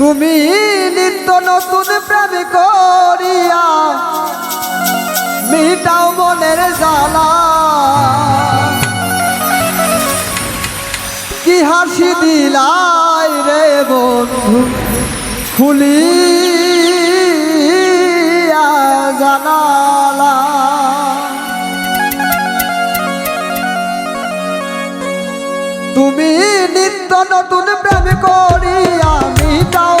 তুমি নিত্য নতুন প্রেম করিয়া মিটাও মনের জ্বালা। কি হাসি দিলাই রে বন্ধু খুলি জানালা। তুমি নিত্য নতুন প্রেম করিয়া 高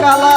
কালা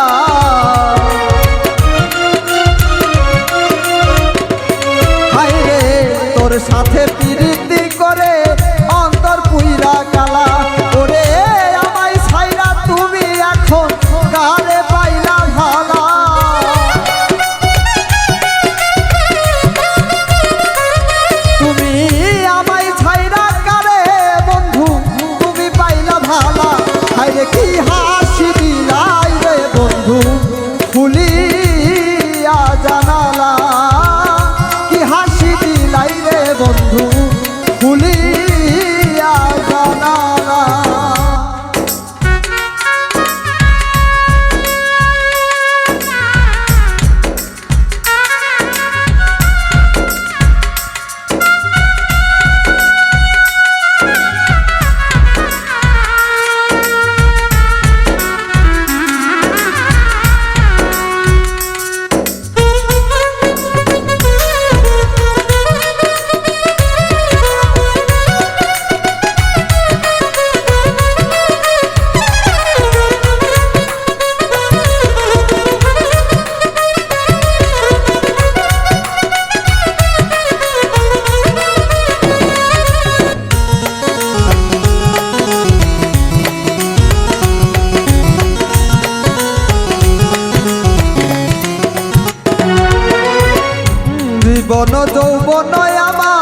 জীবন যৌবন আমা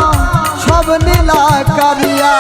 সব নীলা কারিয়া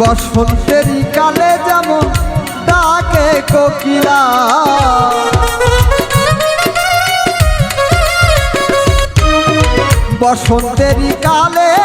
বসন্তের কালে যেমন ডাকে কোকিলা। বসন্তের কালে